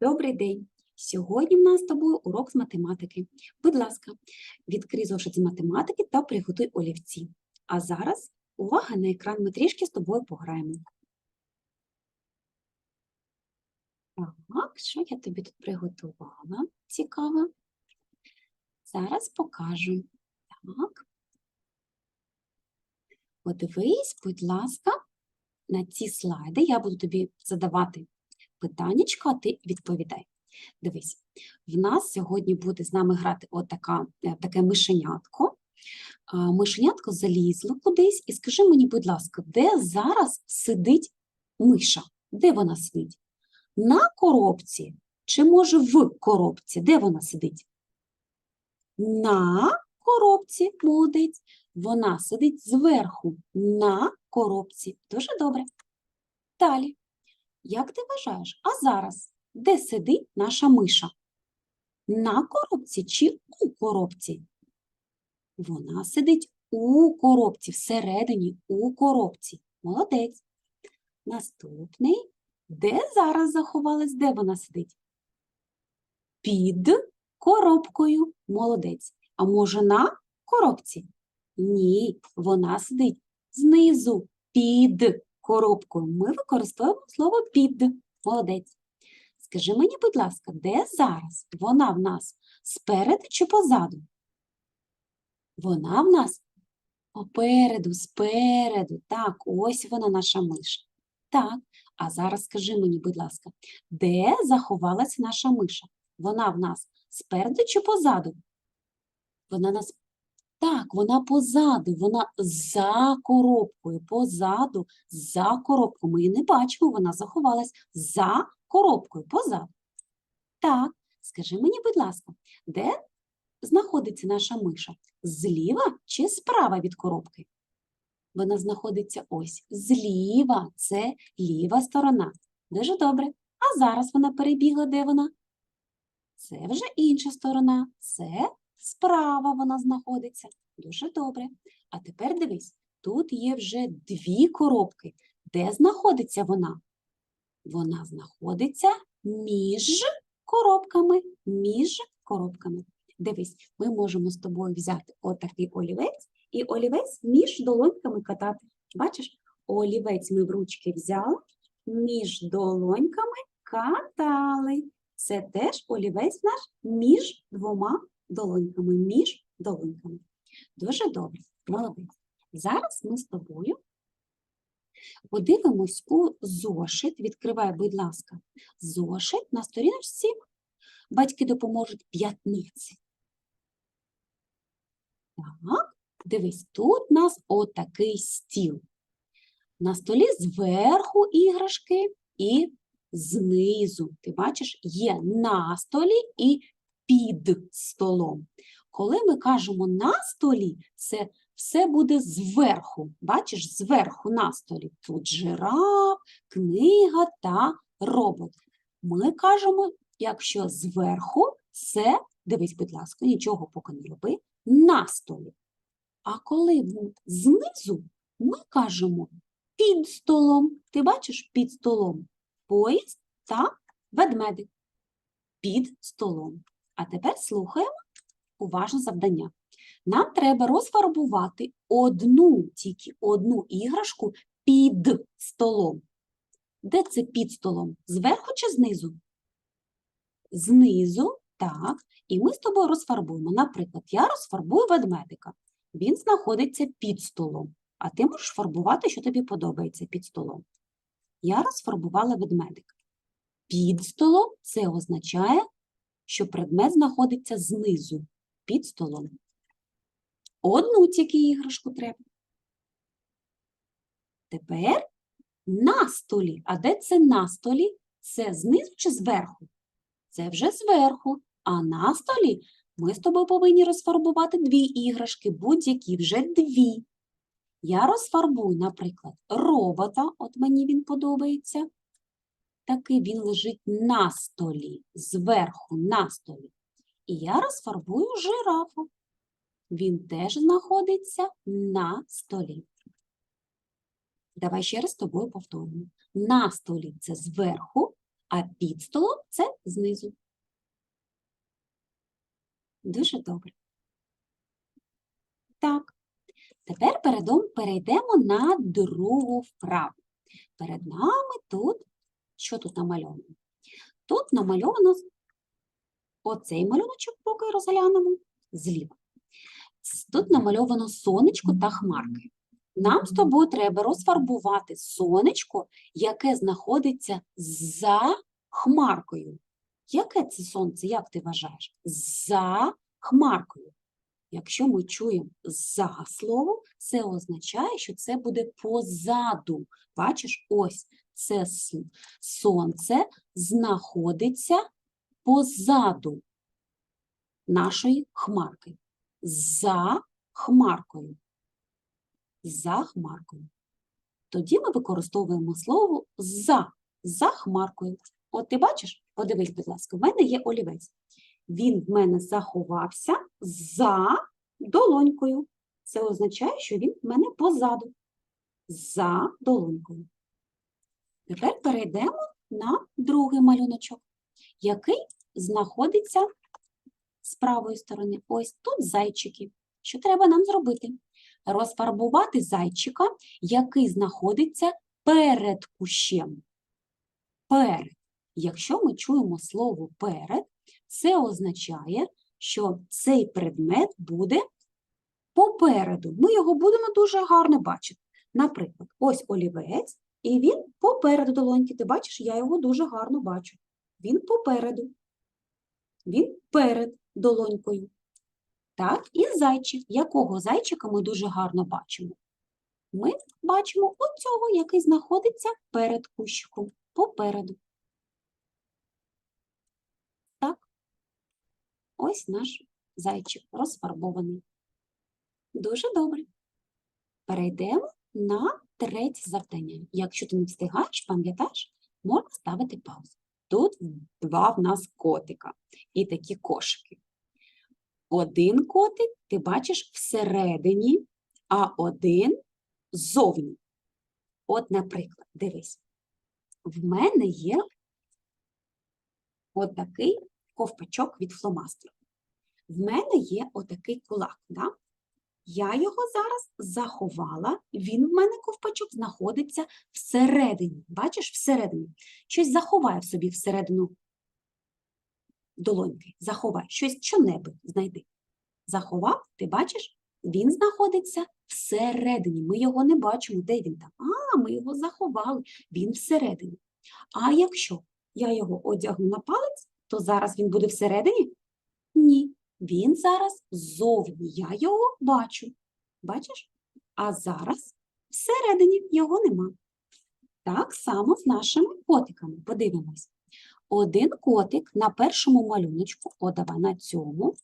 Добрий день! Сьогодні в нас з тобою урок з математики. Будь ласка, відкрий зошит з математики та приготуй олівці. А зараз увага на екран, ми трішки з тобою пограємо. Так, що я тобі тут приготувала? Цікаво. Зараз покажу. Так. Подивись, будь ласка, на ці слайди. Я буду тобі задавати питаннячко, а ти відповідай. Дивись, в нас сьогодні буде з нами грати отака, е, таке мишенятко. Мишенятко залізло кудись, і скажи мені, будь ласка, де зараз сидить миша? Де вона сидить? На коробці чи може в коробці? Де вона сидить? На коробці, молодець. Вона сидить зверху на коробці. Дуже добре. Далі. Як ти вважаєш, а зараз де сидить наша миша? На коробці чи у коробці? Вона сидить у коробці, всередині у коробці. Молодець. Наступний. Де зараз заховалась? Де вона сидить? Під коробкою. Молодець. А може на коробці? Ні, вона сидить знизу, під коробкою. Ми використовуємо слово під. Молодець. Скажи мені, будь ласка, де зараз? Вона в нас спереду чи позаду? Вона в нас попереду, спереду. Так, ось вона наша миша. Так, а зараз скажи мені, будь ласка, де заховалася наша миша? Вона в нас спереду чи позаду? Вона нас так, вона позаду, вона за коробкою, позаду, за коробкою. Ми її не бачимо, вона заховалась за коробкою, позаду. Так, скажи мені, будь ласка, де знаходиться наша миша? Зліва чи справа від коробки? Вона знаходиться ось зліва, це ліва сторона. Дуже добре. А зараз вона перебігла, де вона? Це вже інша сторона, це справа вона знаходиться. Дуже добре. А тепер дивись, тут є вже дві коробки. Де знаходиться вона? Вона знаходиться між коробками, між коробками. Дивись, ми можемо з тобою взяти отакий олівець і олівець між долоньками катати. Бачиш, олівець ми в ручки взяли, між долоньками катали. Це теж олівець наш між двома долоньками, між долоньками. Дуже добре, молодець. Зараз ми з тобою подивимось у зошит. Відкривай, будь ласка, зошит на сторіночці. Батьки допоможуть 15. Так, дивись, тут у нас отакий стіл. На столі зверху іграшки і знизу. Ти бачиш, є на столі і під столом. Коли ми кажемо на столі, це все буде зверху. Бачиш, зверху на столі. Тут жираф, книга та робот. Ми кажемо, якщо зверху, це, дивись, будь ласка, нічого поки не роби, на столі. А коли знизу, ми кажемо під столом. Ти бачиш під столом поїзд та ведмедик. Під столом. А тепер слухаємо уважно завдання. Нам треба розфарбувати одну, тільки одну іграшку під столом. Де це під столом? Зверху чи знизу? Знизу, так. І ми з тобою розфарбуємо. Наприклад, я розфарбую ведмедика. Він знаходиться під столом. А ти можеш фарбувати, що тобі подобається під столом. Я розфарбувала ведмедика. Під столом це означає, що предмет знаходиться знизу, під столом. Одну тільки іграшку треба. Тепер на столі. А де це на столі? Це знизу чи зверху? Це вже зверху. А на столі ми з тобою повинні розфарбувати дві іграшки, будь-які вже дві. Я розфарбую, наприклад, робота, от мені він подобається. Такий він лежить на столі, зверху на столі. І я розфарбую жирафа. Він теж знаходиться на столі. Давай ще раз з тобою повторимо. На столі це зверху, а під столом це знизу. Дуже добре. Так. Тепер перейдемо на другу вправу. Перед нами тут, що тут намальовано? Тут намальовано оцей малюночок, поки розглянемо, зліва. Тут намальовано сонечко та хмарки. Нам з тобою треба розфарбувати сонечко, яке знаходиться за хмаркою. Яке це сонце, як ти вважаєш? За хмаркою. Якщо ми чуємо за слово, це означає, що це буде позаду. Бачиш, ось це сонце знаходиться позаду нашої хмарки. За хмаркою. За хмаркою. Тоді ми використовуємо слово за, за хмаркою. От ти бачиш, подивись, будь ласка, в мене є олівець. Він в мене заховався за долонькою. Це означає, що він в мене позаду. За долонькою. Тепер перейдемо на другий малюночок, який знаходиться з правої сторони. Ось тут зайчики. Що треба нам зробити? Розфарбувати зайчика, який знаходиться перед кущем. Перед. Якщо ми чуємо слово перед, це означає, що цей предмет буде попереду. Ми його будемо дуже гарно бачити. Наприклад, ось олівець, і він попереду долоньки. Ти бачиш, я його дуже гарно бачу. Він попереду. Він перед долонькою. Так, і зайчик. Якого зайчика ми дуже гарно бачимо? Ми бачимо оцього, який знаходиться перед кущиком, попереду. Так, ось наш зайчик розфарбований. Дуже добре. Перейдемо на третє завдання. Якщо ти не встигаєш, пам'ятаєш, можна ставити паузу. Тут два в нас котика і такі кошики. Один котик ти бачиш всередині, а один ззовні. От, наприклад, дивись, в мене є отакий ковпачок від фломастеру. В мене є отакий кулак. Да? Я його зараз заховала, він в мене ковпачок знаходиться всередині. Бачиш, всередині. Щось заховай в собі всередину долоньки. Заховай, щось що-небудь знайди. Заховав, ти бачиш, він знаходиться всередині. Ми його не бачимо, де він там. А, ми його заховали, він всередині. А якщо я його одягну на палець, то зараз він буде всередині? Ні, він зараз ззовні. Я його бачу. Бачиш? А зараз всередині його нема. Так само з нашими котиками. Подивимось. Один котик на першому малюночку, о, давай на цьому,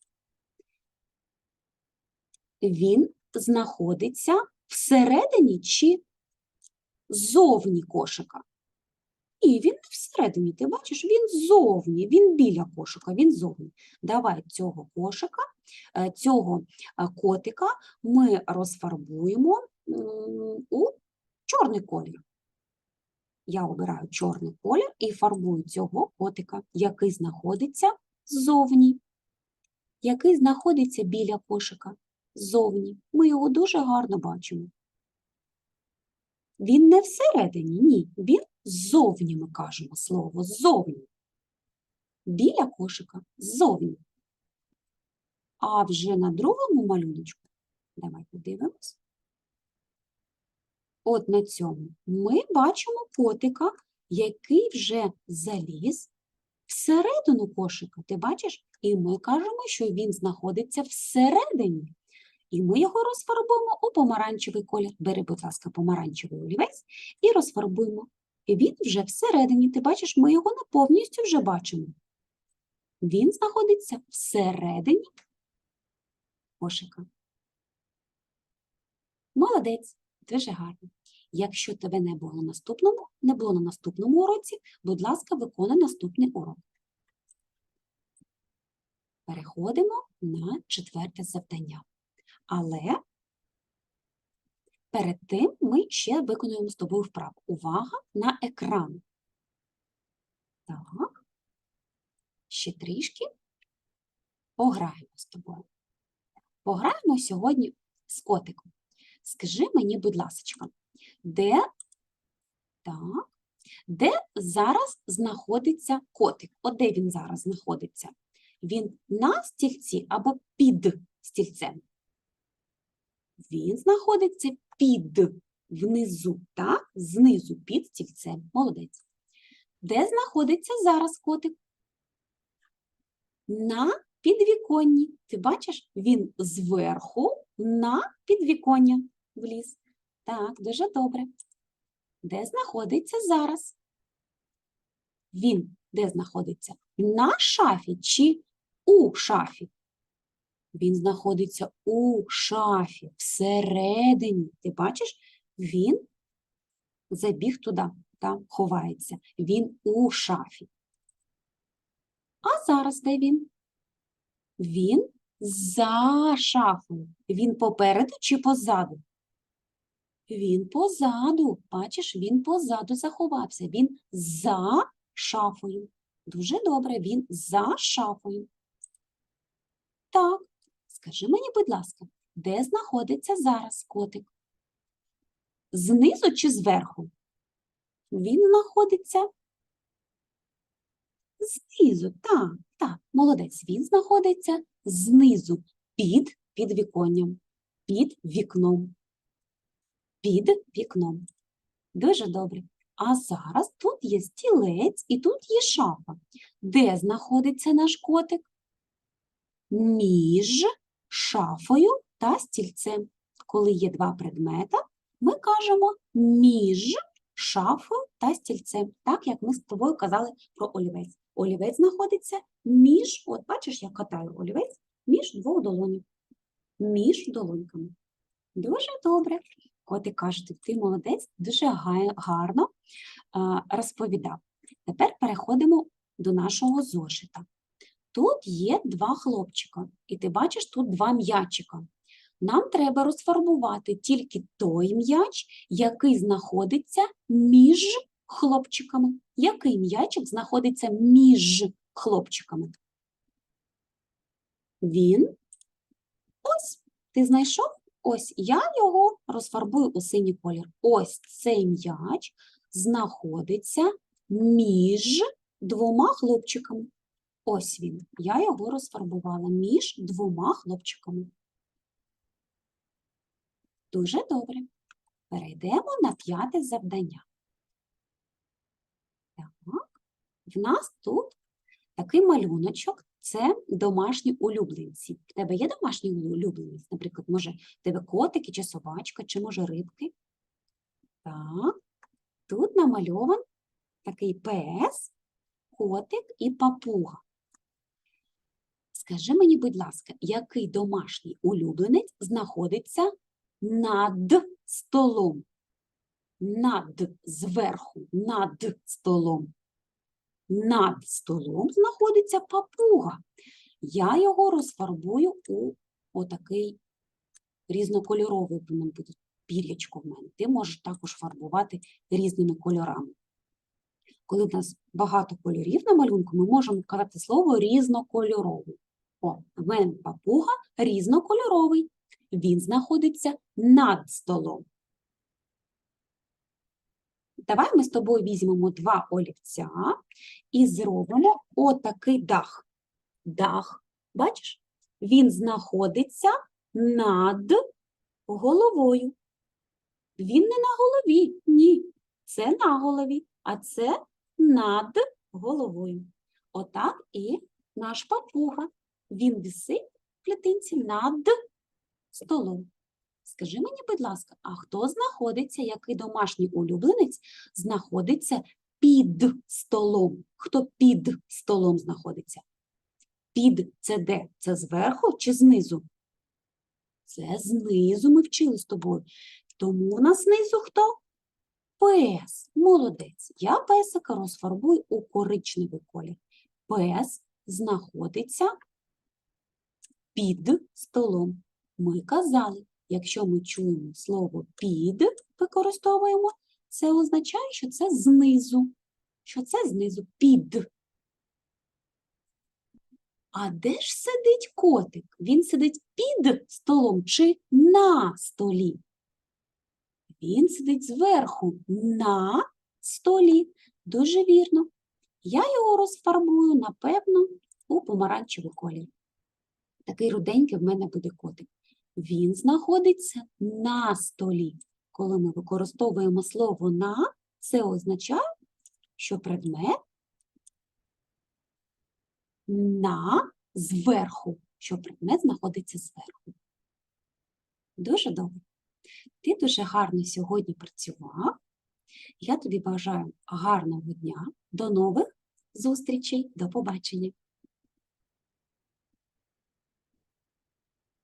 він знаходиться всередині чи ззовні кошика? Ні, він всередині, ти бачиш, він ззовні, він біля кошика, він ззовні. Давай цього кошика, е, цього е, котика ми розфарбуємо у чорний колір. Я обираю чорний колір і фарбую цього котика, який знаходиться ззовні, який знаходиться біля кошика ззовні. Ми його дуже гарно бачимо. Він не всередині, ні, він ззовні, ми кажемо слово, ззовні. Біля кошика ззовні. А вже на другому малюночку, давай подивимось. От на цьому ми бачимо котика, який вже заліз всередину кошика. Ти бачиш? І ми кажемо, що він знаходиться всередині. І ми його розфарбуємо у помаранчевий колір. Бери, будь ласка, помаранчевий олівець і розфарбуємо. Він вже всередині. Ти бачиш, ми його не повністю вже бачимо. Він знаходиться всередині кошика. Молодець, дуже гарно. Якщо тебе не було на наступному, не було на наступному уроці, будь ласка, виконуй наступний урок. Переходимо на четверте завдання. Але перед тим ми ще виконуємо з тобою вправу. Увага на екран. Так. Ще трішки пограємо з тобою. Пограємо сьогодні з котиком. Скажи мені, будь ласка, де, так, де зараз знаходиться котик? От де він зараз знаходиться? Він на стільці або під стільцем? Він знаходиться під, внизу, так? Знизу під стільцем. Молодець. Де знаходиться зараз котик? На підвіконні. Ти бачиш, він зверху на підвіконня вліз. Так, дуже добре. Де знаходиться зараз? Він де знаходиться? На шафі чи у шафі? Він знаходиться у шафі, всередині. Ти бачиш, він забіг туди, там ховається. Він у шафі. А зараз де він? Він за шафою. Він попереду чи позаду? Він позаду. Бачиш, він позаду заховався. Він за шафою. Дуже добре, він за шафою. Так, скажи мені, будь ласка, де знаходиться зараз котик? Знизу чи зверху? Він знаходиться знизу. Так, так, молодець. Він знаходиться знизу, під підвіконням, під вікном. Під вікном. Дуже добре. А зараз тут є стілець і тут є шафа. Де знаходиться наш котик? Між шафою та стільцем. Коли є два предмета, ми кажемо між шафою та стільцем, так як ми з тобою казали про олівець. Олівець знаходиться між, от бачиш, я катаю олівець між двох долонів, між долоньками. Дуже добре. Котик каже, ти молодець, дуже гарно розповідав. Тепер переходимо до нашого зошита. Тут є два хлопчика, і ти бачиш тут два м'ячика. Нам треба розфарбувати тільки той м'яч, який знаходиться між хлопчиками. Який м'ячик знаходиться між хлопчиками? Він ось ти знайшов? Ось я його розфарбую у синій колір. Ось цей м'яч знаходиться між двома хлопчиками. Ось він. Я його розфарбувала між двома хлопчиками. Дуже добре. Перейдемо на п'яте завдання. Так, в нас тут такий малюночок це домашні улюбленці. В тебе є домашній улюбленець? Наприклад, може, в тебе котики чи собачка, чи може рибки? Так, тут намальован такий пес, котик і папуга. Скажи мені, будь ласка, який домашній улюбленець знаходиться над столом? Над, зверху, над столом. Над столом знаходиться папуга. Я його розфарбую у отакий різнокольоровий буде пір'ячко в мене. Ти можеш також фарбувати різними кольорами. Коли в нас багато кольорів на малюнку, ми можемо казати слово різнокольоровий. О, в мене папуга різнокольоровий. Він знаходиться над столом. Давай ми з тобою візьмемо два олівця і зробимо отакий дах. Дах, бачиш? Він знаходиться над головою. Він не на голові, ні. Це на голові, а це над головою. Отак і наш папуга. Він висить в клітинці над столом. Скажи мені, будь ласка, а хто знаходиться, який домашній улюбленець знаходиться під столом? Хто під столом знаходиться? Під це де? Це зверху чи знизу? Це знизу ми вчили з тобою. Тому у нас знизу хто? Пес. Молодець. Я песика розфарбую у коричневий колір. Пес знаходиться під столом. Ми казали, якщо ми чуємо слово під, використовуємо, це означає, що це знизу. що це знизу під. А де ж сидить котик? Він сидить під столом чи на столі? Він сидить зверху на столі. Дуже вірно. Я його розфарбую, напевно, у помаранчевий колір. Такий руденький в мене буде котик. Він знаходиться на столі. Коли ми використовуємо слово на, це означає, що предмет на зверху, що предмет знаходиться зверху. Дуже добре. Ти дуже гарно сьогодні працював. Я тобі бажаю гарного дня. До нових зустрічей. До побачення.